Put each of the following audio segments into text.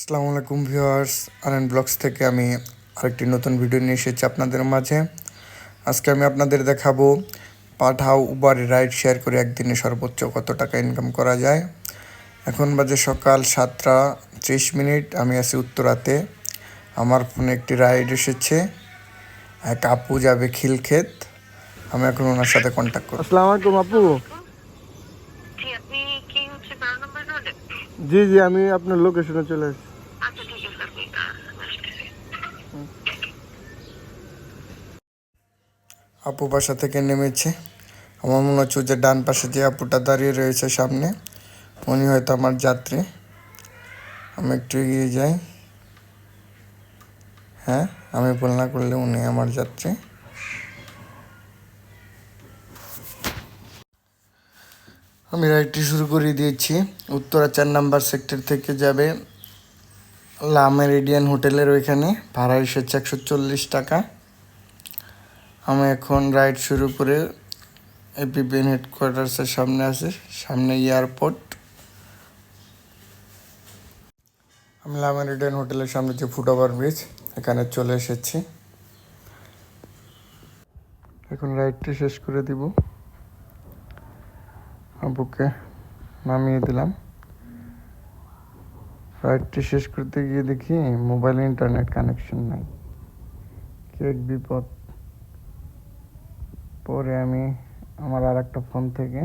আসসালামু আলাইকুম ভিউয়ার্স আনন্দ ব্লগস থেকে আমি আরেকটি নতুন ভিডিও নিয়ে এসেছি আপনাদের মাঝে। আজকে আমি আপনাদের দেখাবো পাঠাও উবার রাইড শেয়ার করে একদিনে সর্বোচ্চ কত টাকা ইনকাম করা যায়। এখন বাজে সকাল সাতটা ত্রিশ মিনিট আমি আছি উত্তরাতে। আমার ফোনে একটি রাইড এসেছে এক আপু যাবে খিলক্ষেত। আমি এখন ওনার সাথে কন্ট্যাক্ট করব। আসসালামু আলাইকুম আপু। জি জি জি আমি আপনার লোকেশনে চলে আসছি। আপু বাসা থেকে নেমেছে। আমার মনে হচ্ছে যে ডান পাশে যে আপুটা দাঁড়িয়ে রয়েছে সামনে, উনি হয়তো আমার যাত্রী। আমি একটু এগিয়ে যাই। হ্যাঁ আমি ভুল না করলে উনি আমার যাত্রী। আমি রাইডটি শুরু করে দিয়েছি। উত্তরা চার নাম্বার সেক্টর থেকে যাবে লা মেরিডিয়ান হোটেলের ওইখানে। ভাড়া এসেছে একশো চল্লিশ টাকা। আমি এখন রাইড শুরু করে এপিবিএন হেডকোয়ার্টার্সের সামনে আছি, সামনে এয়ারপোর্ট। আমি লামারিডেন হোটেলের সামনে যে ফুটওভার ব্রিজ, এখানে চলে এসেছি। এখন রাইডটি শেষ করে দিব। আবুকে নামিয়ে দিলাম। রাইডটি শেষ করতে গিয়ে দেখি মোবাইল ইন্টারনেট কানেকশন নাই। কি এক বিপদ। পরে আমি আমার আর একটা ফোন থেকে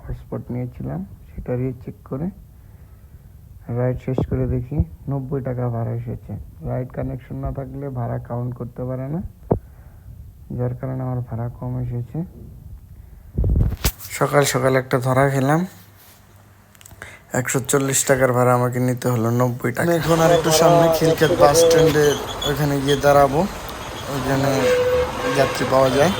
হটস্পট নিয়েছিলাম, সেটা চেক করে রাইড শেষ করে দেখি নব্বই টাকা ভাড়া এসেছে। রাইড কানেকশন না থাকলে ভাড়া কাউন্ট করতে পারে না, যার কারণে আমার ভাড়া কম এসেছে। সকাল সকাল একটা ধরা খেলাম, একশো চল্লিশ টাকার ভাড়া আমাকে নিতে হলো নব্বই টাকা। এখন আর একটু সামনে খিলক্ষেত বাস স্ট্যান্ডে ওইখানে গিয়ে দাঁড়াবো, ওইখানে যাত্রী পাওয়া যায়।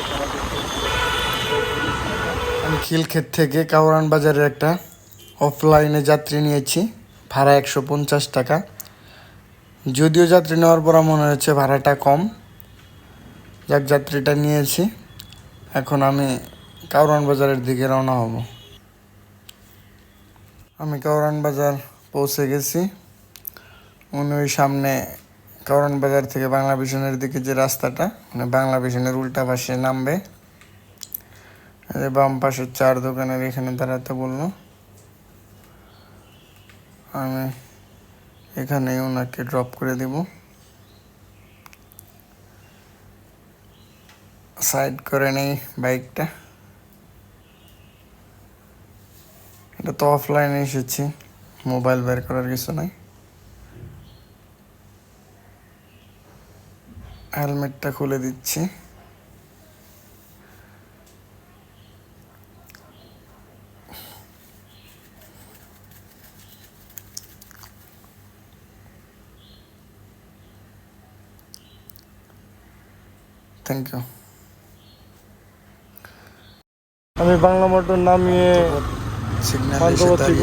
আমি খিলক্ষেত থেকে কাউরান বাজারের একটা অফলাইনে যাত্রী নিয়েছি, ভাড়া একশো পঞ্চাশ টাকা। যদিও যাত্রী নেওয়ার পর মনে হচ্ছে ভাড়াটা কম। যাক, যাত্রীটা নিয়েছি। এখন আমি কাউরান বাজারের দিকে রওনা হব। আমি কাউরান বাজার পৌঁছে গেছি। উনি ওই সামনে কাউরান বাজার থেকে বাংলা ভিশনের দিকে যে রাস্তাটা মানে বাংলা ভিশনের উল্টা পাশে নামবে। বাম পাশের চার দোকানের এখানে দাঁড়াতে বলল। আমি এখানেই ওনাকে ড্রপ করে দিব। সাইড করে নেই বাইকটা এটা তো অফলাইনে এসেছি মোবাইল বের করার কিছু নাই। হেলমেটটা খুলে দিচ্ছি। থ্যাংক ইউ আমি বাংলা মোটর নামিয়ে এখানে থেকে।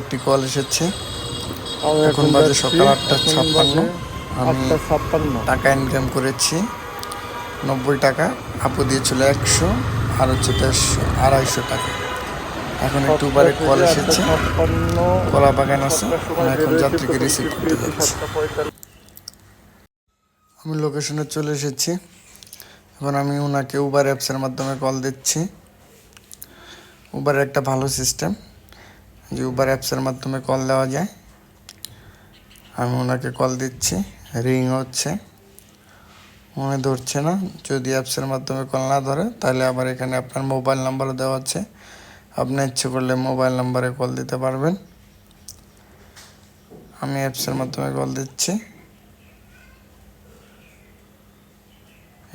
একটি কল এসেছে। এখন বাজে সকাল আটটা ছাপ্পান্ন। আমি টাকা ইনকাম করেছি। নব্বই টাকা আপু দিয়েছিল একশো আর হচ্ছে দেড়শো আড়াইশো টাকা। এখন একটু কল এসেছে। কলা বাগান আছে। এখন যাত্রীকে রিসিভ করতে যাচ্ছি। আমি লোকেশনে চলে এসেছি। এখন আমি ওনাকে উবার অ্যাপসের মাধ্যমে কল দিচ্ছি। উবারের একটা ভালো সিস্টেম যে উবার অ্যাপসের মাধ্যমে কল দেওয়া যায়। আমি ওনাকে কল দিচ্ছি রিং হচ্ছে। মনে ধরছে না, যদি অ্যাপসের মাধ্যমে কল না ধরে, তাহলে আবার এখানে আপনার মোবাইল নাম্বারও দেওয়া আছে। আপনি ইচ্ছে করলে মোবাইল নাম্বারে কল দিতে পারবেন। আমি অ্যাপসের মাধ্যমে কল দিচ্ছি।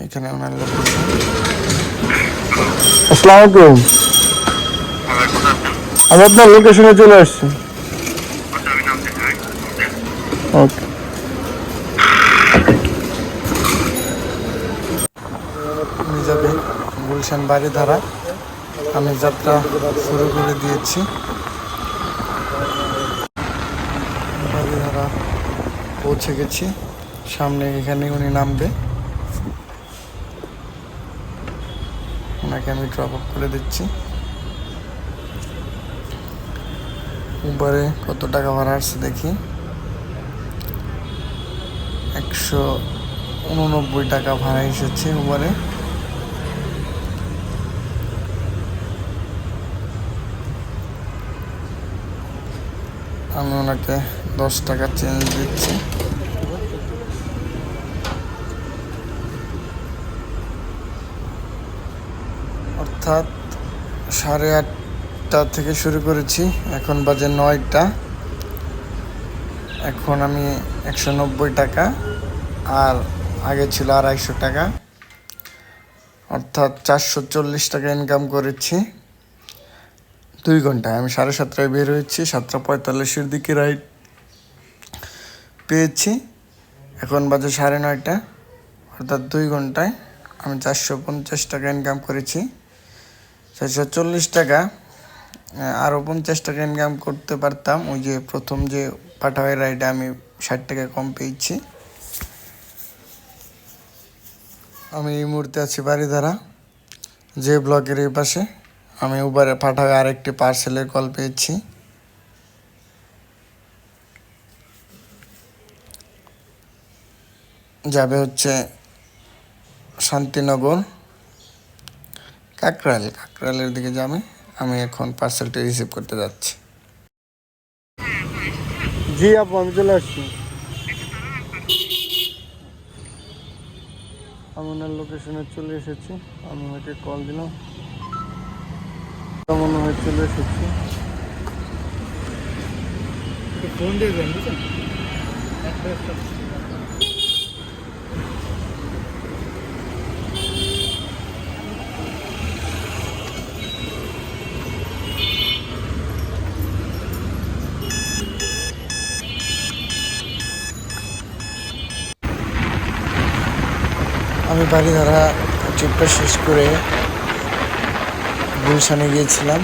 এখানে ওনার আসসালামু আলাইকুম। আমি আপনার লোকেশনে চলে আসছি। ওকে যাবে গুলশান বাড়ি ধারা আমি যাত্রা শুরু করে দিয়েছি। বাড়ি ধারা পৌঁছে গেছি। সামনে এখানে উনি নামবে। ওনাকে আমি ড্রপ আপ করে দিচ্ছি। উবারে কত টাকা ভাড়া আসছে দেখি। একশো উননব্বই টাকা ভাড়া এসেছে উবারে আমি ওনাকে দশ টাকা চেঞ্জ দিচ্ছি। অর্থাৎ সাড়ে আটটা থেকে শুরু করেছি। এখন বাজে নয়টা। এখন আমি একশো নব্বই টাকা আর আগে ছিল আড়াইশো টাকা। অর্থাৎ চারশো চল্লিশ টাকা ইনকাম করেছি। দুই ঘন্টায় আমি সাড়ে সাতটায় বের হয়েছি, সাতটা পঁয়তাল্লিশের দিকে রাইড পেয়েছি। এখন বাজে সাড়ে নয়টা। অর্থাৎ দুই ঘন্টায় আমি চারশো পঞ্চাশ টাকা ইনকাম করেছি। চারশো চল্লিশ টাকা আরও পঞ্চাশ টাকা ইনকাম করতে পারতাম। ওই যে প্রথম যে পাঠাওয়ের রাইডে আমি ষাট টাকা কম পেয়েছি। আমি এই মুহূর্তে আছি বাড়িধারা যে ব্লকের এই পাশে। আমি উবারে পাঠাওয়ে আরেকটি পার্সেলের কল পেয়েছি। যাবে হচ্ছে শান্তিনগর। কাকরাইল কাকরাইলের দিকে যাবে আমি এখন পার্সেলটি রিসিভ করতে যাচ্ছি। জি আপু আমি চলে আসছি। আমি ওনার লোকেশনে চলে এসেছি। আমি ওনাকে কল দিলাম। মনে হয় চলে এসেছি। ফোন দেখবেন আমি বাড়িধারা ট্রিপটা শেষ করে গুলশানে গিয়েছিলাম।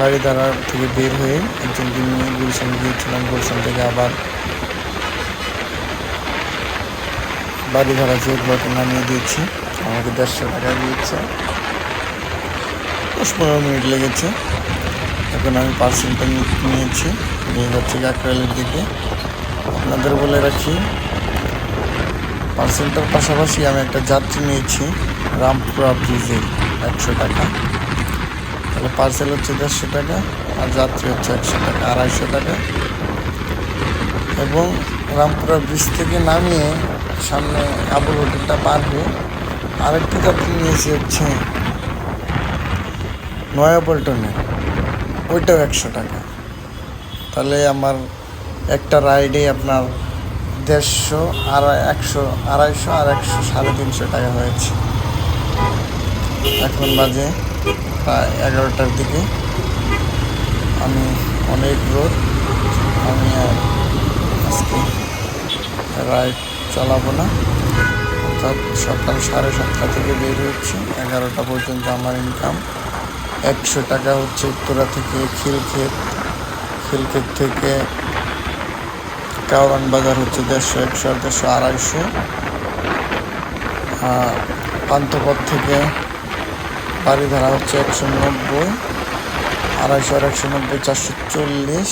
বাড়িধারা থেকে বের হয়ে একজনকে নিয়ে গুলশানে গিয়েছিলাম। গুলশান থেকে আবার বাড়িধারা যে ব্লকে নামিয়ে দিয়েছি, আমাকে দেড়শো টাকা দিয়েছে। দশ পনেরো মিনিট লেগেছে। এখন আমি পার্সেলটা নিয়েছি। নিয়ে যাচ্ছি কাকরাইলের দিকে। আপনাদের বলে রাখি পার্সেলটার পাশাপাশি আমি একটা যাত্রী নিয়েছি, রামপুরা ব্রিজে একশো টাকা। তাহলে পার্সেল হচ্ছে দেড়শো টাকা আর যাত্রী হচ্ছে একশো টাকা, আড়াইশো টাকা। এবং রামপুরা ব্রিজ থেকে নামিয়ে সামনে আবুল হোটেলটা পার হয়ে আরেকটি যাত্রী নিয়েছি হচ্ছে নয়াপল্টনে। ওইটাও একশো টাকা। তাহলে আমার একটা রাইডে আপনার দেড়শো আর একশো, আড়াইশো আর একশো সাড়ে তিনশো টাকা হয়েছে। এখন বাজে প্রায় এগারোটার দিকে। আমি অনেক রোদ, আমি আজকে রাইড চালাবো না। অর্থাৎ সকাল সাড়ে সাতটা থেকে বের হচ্ছি এগারোটা পর্যন্ত আমার ইনকাম একশো টাকা হচ্ছে উত্তরা থেকে খিলক্ষেত। খিলক্ষেত থেকে কাউরান বাজার হচ্ছে দেড়শো একশো দেড়শো আড়াইশো। আর পান্থপথ থেকে বাড়িধারা হচ্ছে একশো নব্বই, আড়াইশো আর একশো নব্বই, চারশো চল্লিশ,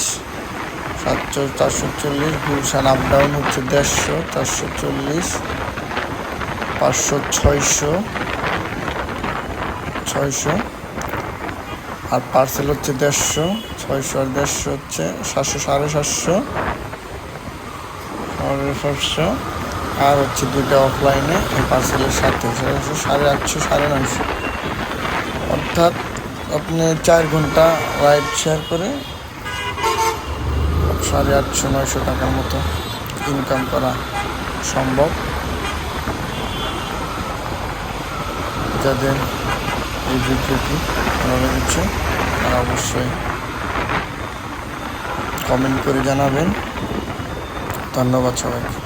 সাতশো, চারশো চল্লিশ, গুলশান আপ ডাউন হচ্ছে দেড়শো, চারশো চল্লিশ, পাঁচশো ছয়শো ছয়শো। আর পার্সেল হচ্ছে দেড়শো, ছয়শো আর দেড়শো হচ্ছে সাতশো, সাড়ে সাতশো। সাতশো আর হচ্ছে দুইটা অফলাইনে পার্সেলের সাথে, সেটা সাড়ে আটশো, সাড়ে নয়শো। অর্থাৎ আপনি চার ঘণ্টা রাইড শেয়ার করে সাড়ে আটশো, নয়শো টাকার মতো ইনকাম করা সম্ভব। যাদের এই ভিডিওটি ভালো লেগেছে, তারা অবশ্যই কমেন্ট করে জানাবেন। ধন্যবাদ সবাইকে।